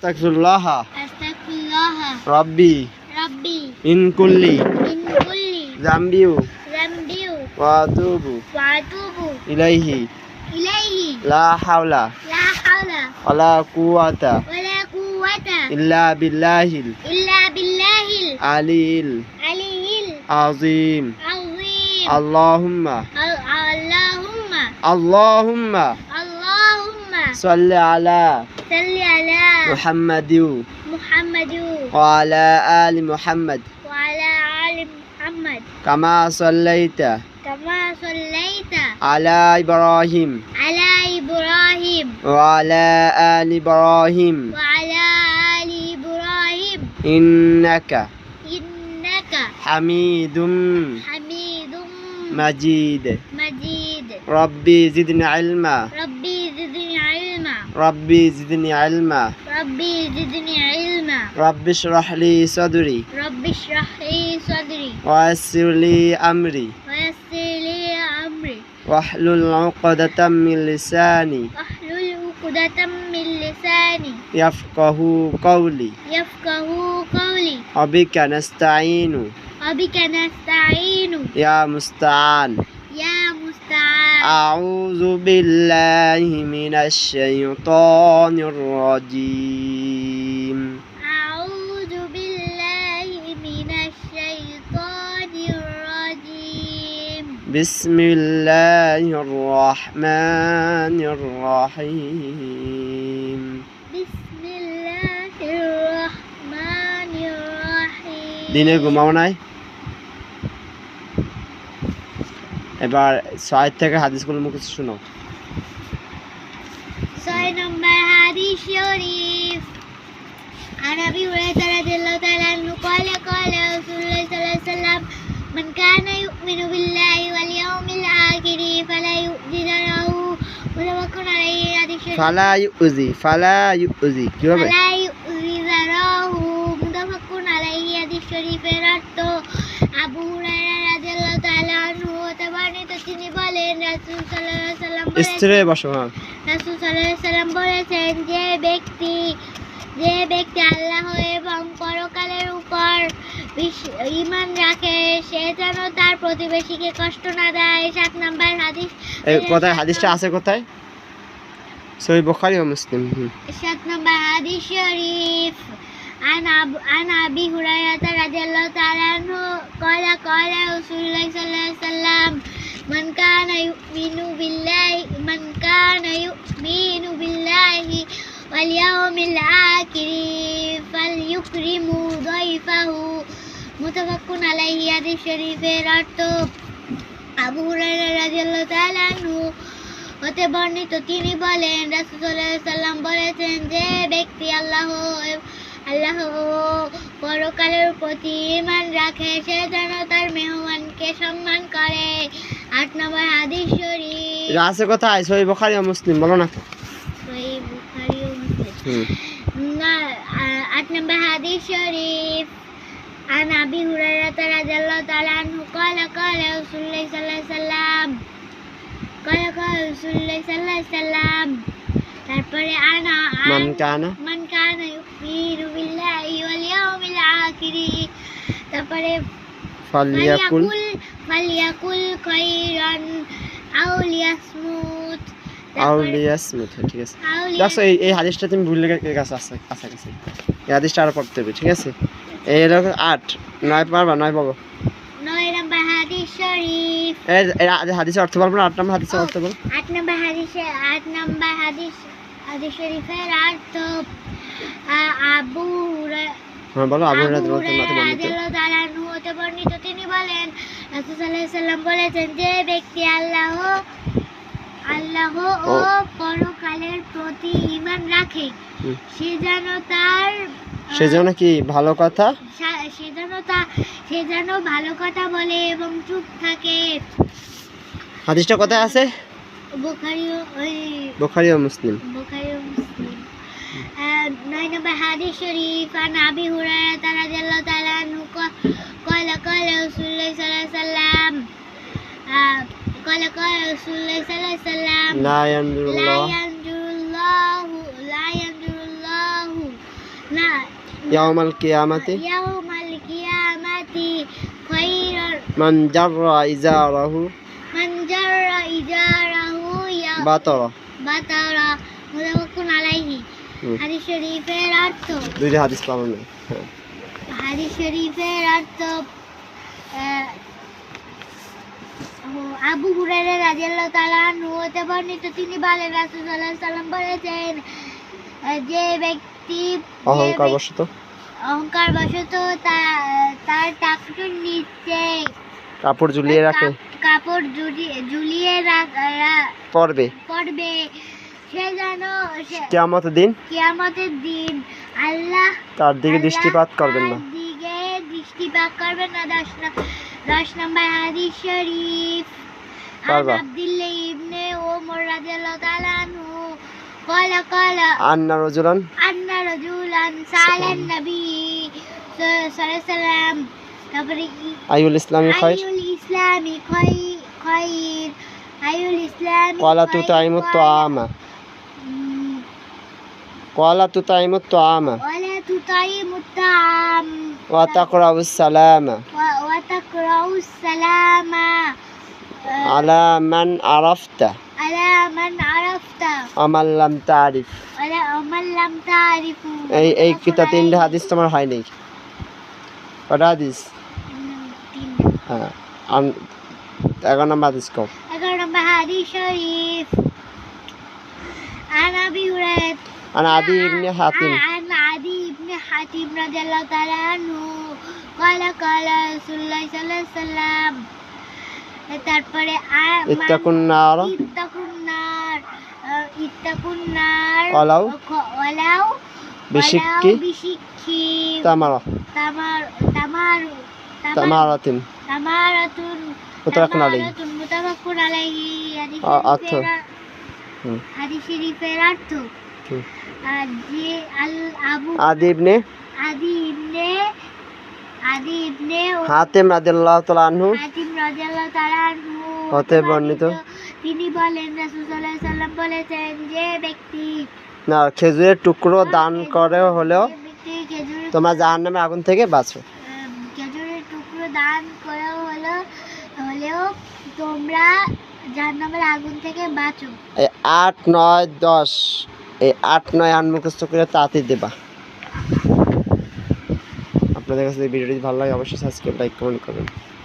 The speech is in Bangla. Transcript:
أستغفر الله. أستغفر الله. ربي. ربي. من كل. من كل. ذنبي. ذنبي. وأتوب. وأتوب. إليه. إليه. لا حول. لا حول. ولا قوة. ولا قوة. إلا بالله. إلا بالله. العلي العلي العظيم عظيم. اللهم. اللهم. اللهم. اللهم. صل على صل সাল্লি আলা মুহাম্মাদিউ মুহাম্মাদু ওয়া আলা আলি মুহাম্মাদ ওয়া আলা আলি মুহাম্মাদ কামা সাল্লাইতা কামা সাল্লাইতা আলা ইব্রাহিম আলা ইব্রাহিম ওয়া আলা আলি ইব্রাহিম ওয়া আলা আলি ইব্রাহিম ইন্নাকা ইন্নাকা হামিদুম হামিদুম ربي زدني علما. ربي زدني علما. ربي اشرح لي صدري. ربي اشرح لي صدري. ويسر لي أمري. ويسر لي أمري. واحلل عقدة من لساني. واحلل عقدة من لساني. يفقه قولي. يفقه قولي. وبك نستعين. وبك نستعين. يا مستعان. يا أعوذ بالله من الشيطان الرجيم. أعوذ بالله من الشيطان الرجيم. بسم الله الرحمن الرحيم. بسم الله الرحمن الرحيم. دينه غماوناي এবার ছয় থেকে হাদিসগুলো মুখে শোনো ছয় নম্বর হাদিস শরীফ عن ابي هريره رضي الله تعالى عنه قال قال رسول الله صلى الله عليه وسلم من كان يؤمن بالله واليوم الاخر فلا يؤذي له متفق عليه حديث شريف ফালা ইউজি ফালা ইউজি কি হবে فلا يؤذي স্ত্রী বসো হ্যাঁ রাসূল সাল্লাল্লাহু আলাইহি সাল্লাম বলেছেন যে ব্যক্তি যে ব্যক্তি আল্লাহ এবং পরকালের উপর বিশ- ঈমান রাখে সে যেন তার প্রতিবেশীকে কষ্ট না দেয় সাত নাম্বার হাদিস এই কোথায় হাদিসটা আছে কোথায় সহি বুখারী ও মুসলিম হুম। সাত নাম্বার হাদিস শরীফ عن أب... عن أبي هريرة رضي الله تعالى عنه قال قال رسول الله صلى الله عليه وسلم من كان يؤمن بالله من كان يؤمن بالله واليوم الآخر فليكرم ضيفه متفق عليه حديث শরীফের অর্থ আবু হুরায়রা রাদিয়াল্লাহু তাআলা আনহু হতে বর্ণিত তিনি বলেন রাসূলুল্লাহ সাল্লাম বলেছেন যে ব্যক্তি আল্লাহ আল্লাহ ও পরকালের প্রতি ঈমান রাখে সে যেন তার মেহমানকে সম্মান করে আট নম্বর হাদিস শরীফ এটা আছে কোথায় সহি বুখারী ও মুসলিম বলো না সহিহ বুখারী ও মুসলিম হুম। না আ- আট নম্বর হাদিস শরীফ عن أبي هريرة رضي الله تعالى عنه قال قال رسول الله صلى الله عليه وسلم قال قال رسول الله صلى الله عليه وسلم তারপরে আনা মান কানা মান কানা ইউমিনু বিল্লাহি ওয়াল ইয়াউমিল আখির। তারপরে ফালিয়াকুল? ফালিয়াকুল খাইরান আও লিয়াসমুত আউলিয়াসমুত ঠিক আছে। দেখো এই এই হাদিসটা তুমি ভুলে গেছো আছে। কাছাকাছি এই হাদিসটা আরও পড়তে হবে ঠিক আছে? এই রকম আট। নয় পারবা নয় পাবো? হাদিসের অর্থ পারব না? আট নম্বর হাদিসের অর্থ বল আট নম্বর হাদিসে আট নম্বর হাদিস হাদিস শরীফের অর্থ আবু হ্যাঁ বলো আবু রাদিয়াল্লাহু হতে বর্ণিত তিনি বলেন রাসূল সাল্লাল্লাহু বলেছেন যে ব্যক্তি আল্লাহ আল্লাহ ও। পরকালের প্রতি ঈমান রাখে। সে যেন তার সে যেন কি ভালো কথা? সা- সে যেন তা সে যেন ভালো কথা বলে এবং চুপ থাকে। হাদিসটা কোথায় আছে? বুখারি ও- ওই বুখারী ও মুসলিম বুখারি ও মুসলিম আহ, নয় নম্বর হাদিস শরীফ عن أبي هريرة رضي الله تعالى عنه ق- قال قال رسول الله صلى الله عليه وسلم آه، قال قال رسول الله صلى الله عليه وسلم لا لا ينظر الله ينظر الله لا ينظر الله না ইয়াউমাল কিয়ামাতি ইয়াউমাল কিয়ামাতি খায়রুন মান জাররা ইজারাহু বাতারা বাতারা মুতাফাকুন আলাইহি হাদিস শরীফের অর্থ? দুইটা হাদিস পাবো না হ্যাঁ। হাদিস শরীফের অর্থ আবু হুরায়রা রাদিয়াল্লাহু তাআলা আনহু হতে বর্ণিত তিনি বলেন রাসূল সাল্লাল্লাহু আলাইহি সাল্লাম বলেছেন যে ব্যক্তি অহংকার বশত অহংকার বশত তার টাকটুর নিচে কাপড় ঝুলিয়ে রাখে কাপ- কাপড় ঝুলিয়ে ঝুলিয়ে রাখ- রা- পরবে পড়বে সে যেন সে- কিয়ামত দিন কিয়ামতের দিন আল্লাহ তার দিকে আল্লাহ দৃষ্টিপাত করবেন না তার দিকে দৃষ্টিপাত করবেন না দশ ন- দশ নম্বর হাদিস শরীফ عن পারবা। عبد الله ابن عمر رضي الله تعالى عنه قال قال আন্না রজুলান أن رجلا سأل النبي صلى الله عليه وسلم তারপরে আইউল ইসলামী খায়র আইউল ইসলামী খায়র আইউল ইসলামী কলা তাইমুত তাইমুত তাইমুত ওয়া তাকরাউস সালামা। ওয়া তাকরাউস সালামা। আলা মান আরাফতা। এই কিতা তিনটা হাদিস তোমার হয় নাই। কটা হাদিস? হ্যাঁ আন- এগারো নম্বর হাদিস কও এগারো নম্বর হাদিস শরীফ عن أبي هريرة আন আদি ইবনে হাতিম عن عدي بن حاتم رضي الله تعالى عنه قال قال رسول الله صلى الله عليه وسلم তারপরে আ- ইত্তাকুন নার ইত্তাকুন নার আহ, ইত্তাকুন নার ওয়ালাউ খ- ওয়ালাউ বিশিক্কি ওয়ালাউ বিশিক্কি তামারা তামার তামার তামার তামারাতিন। তামারাতুন মুতাফাকুন আলাইহি মুতাফাকুন আলাইহি অর্থ। শরীফের- হুম। হাদিস শরীফের অর্থ যে আল আবু আদি ইবনে আদি ইবনে আদি ইবনে হাতিম রাদিয়াল্লাহু তাআলা আনহু। হাতিম রাদিয়াল্লাহু তাআলা আনহু। হতে বর্ণিত। তিনি বলেন রাসূল সাল্লাল্লাহু আলাইহি সাল্লাম বলেছেন যে ব্যক্তি না খেজুরের টুকরো দান করে হলেও তোমরা জাহান্নামে আগুন থেকে বাঁচো দান করা হলো, হলেও তোমরা জাহান্নামের আগুন থেকে বাঁচো। এই আট, নয়, দশ, এই আট, নয় আট মুখস্থ করে তাতে দেবা। আপনাদের কাছে ভিডিওটি ভালো লাগে, অবশ্যই সাবস্ক্রাইব লাইক কমেন্ট করবেন।